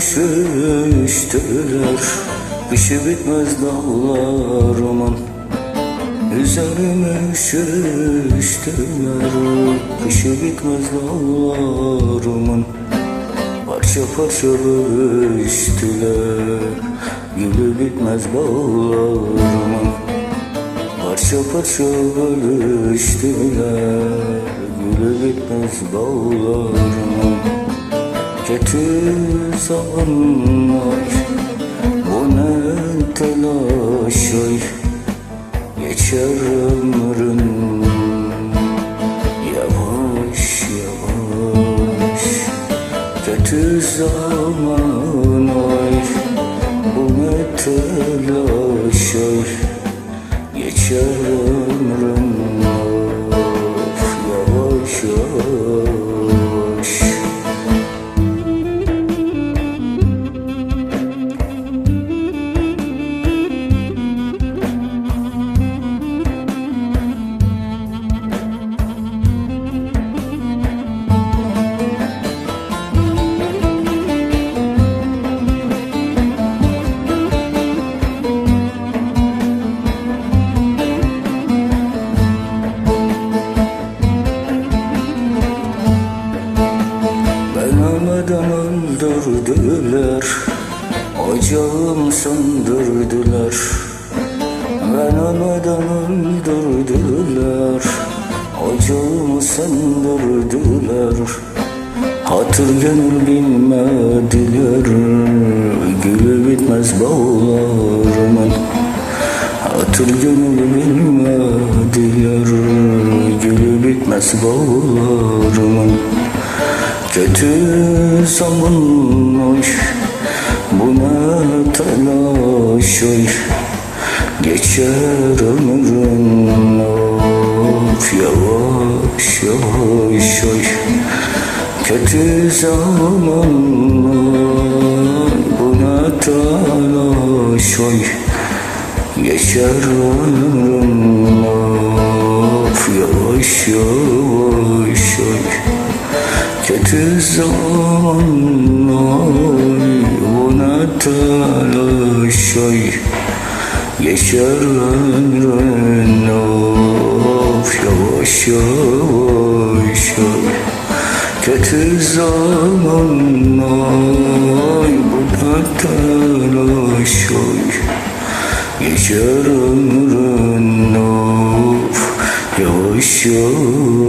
üşüştüler Kışı bitmez dağlarımın Üzerime üşüştüler Kışı bitmez dağlarımın Parça parça bölüştüler. Gülü bitmez bağlarımın Parça parça bölüştüler. Gülü bitmez bağlarımın Kötü zamanlar Bu ne telaş ay Geçer ömrün Yavaş yavaş Kötü zaman ay Bu ne telaş ay Geçer ömrün öldürdüler Ocağımı söndürdüler. Ben ölmeden öldürdüler. Ocağımı söndürdüler. Hatır gönül bilmediler. Gülü bitmez bağlarımın. Hatır gönül bilmediler. Gülü bitmez bağlarımın. Kötü zamanlar Bu ne telaş ay Geçer ömrün of Yavaş yavaş ay Kötü zamanlar Bu ne telaş ay Geçer ömrün of Yavaş yavaş ay Kötü zamanlar Bu ne telaş ay Geçer ömrün of Yavaş yavaş ay Kötü zamanlar Bu ne telaş ay Geçer ömrün of Yavaş yavaş